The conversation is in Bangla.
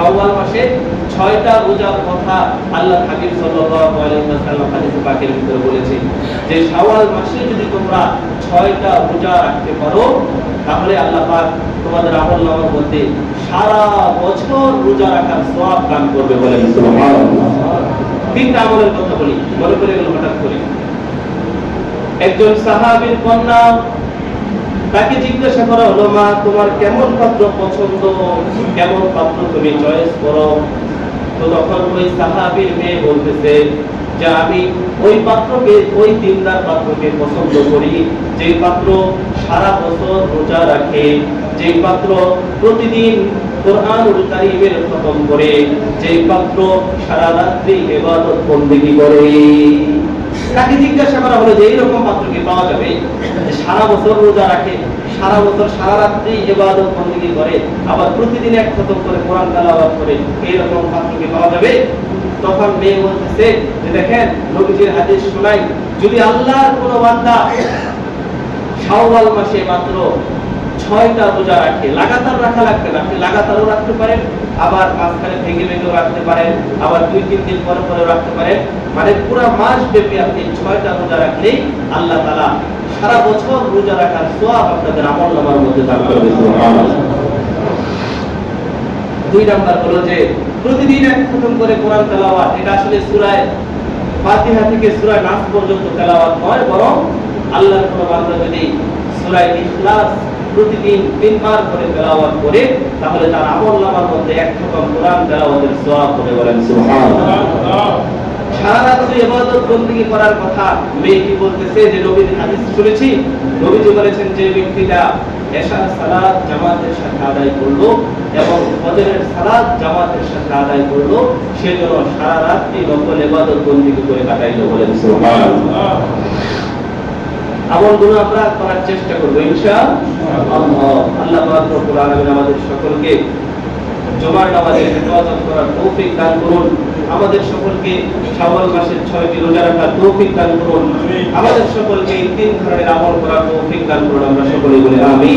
শাওয়াল মাসে ছয়টা রোজার কথা আল্লাহ হাবিব সাল্লাল্লাহু আলাইহি ওয়াসাল্লাম হাদিসে পাকের ভিতরে বলেছে যে শাওয়াল মাসে যদি তোমরা ছয়টা রোজা রাখতে পারো তাহলে আল্লাহ পাক তোমাদের আমল নামার মধ্যে সারা বছর রোজা রাখার সওয়াব দান করবে বলেন। সুবহানাল্লাহ। তিনটা আমলের কথা বলি মনে করে গেল হঠাৎ করে। একজন সাহাবীর কন্যা তাকে জিজ্ঞাসা করা হলো, মা, তোমার কেমন পাত্র পছন্দ? কেমন পাত্র তুমি চয়েস করো? তো তখন ওই সাহাবীর মেয়ে বলতেছে যে, আমি ওই পাত্রকে, ওই দিনদার পাত্রকে পছন্দ করি। যে পাত্র সারা বছর রোজা রাখে যে পাত্র প্রতিদিন কোরআনুল কারীমের খতম করে যে পাত্র সারা রাত্রি ইবাদত বন্দেগী করে। তাকে জিজ্ঞাসা করা হলো যে, এইরকম পাত্র কি পাওয়া যাবে? সারা বছর রোজা রাখে, সারা বছর, সারা রাত্রি ইবাদত বন্দেগী করে, আবার প্রতিদিন এক খতম করে কোরআন তেলাওয়াত করে, এইরকম পাত্র কি পাওয়া যাবে? তখন মেয়ে বলতেছে যে, দেখেন, নবীজির হাদিস শোনাই, যদি আল্লাহর কোনো বান্দা শাওয়াল মাসে মাত্র ছয়টা রোজা রাখে, লাগাতার রাখা লাগবে না আপনি লাগাতারও রাখতে পারেন, আবার মাঝখানে ভেঙে ভেঙেও রাখতে পারেন, আবার দুই, তিন দিন পরে পরে রাখতে পারেন মানে পুরো মাস ব্যাপী আপনি ছয়টা রোজা রাখলেই আল্লাহ তাআলা সারা বছর রোজা রাখার সোয়াব আপনাদের আমল নামার মধ্যে দান সুবহানাল্লাহ। দুই নাম্বার হলো যে, প্রতিদিন এক খতম করে কোরআন তেলাওয়াত, এটা আসলে সূরায় ফাতিহা থেকে সূরা নাস পর্যন্ত তেলাওয়াত নয়, বরং আল্লাহর কোন বান্দা যদি সূরা ইখলাস প্রতিদিন তিনবার করে তেলাওয়াত করে, তাহলে তার আমল নামার মধ্যে এক খতম কোরআন তেলাওয়াতের সওয়াব হবে বলেন সুবহানাল্লাহ। সারা রাত্রি করার কথা মেয়েটি বলতেছে আদায় করল এবং ফজরের সালাত জামাতের সাথে আদায় করল সে সারা রাত্রি নকল ইবাদত বন্দেগী করে কাটাইলো বলেন আমলগুলো আমরা করার চেষ্টা করব আমাদের সকলকে জমার নামাজের হেফাজত করার তৌফিক দান করুন। আমাদের সকলকে শাওয়াল মাসের ছয়টি রোজা রাখার তৌফিক দান করুন। আমাদের সকলকে তিন ধরনের আমল করার তৌফিক দান করুন, আমরা সকলে বলে আমি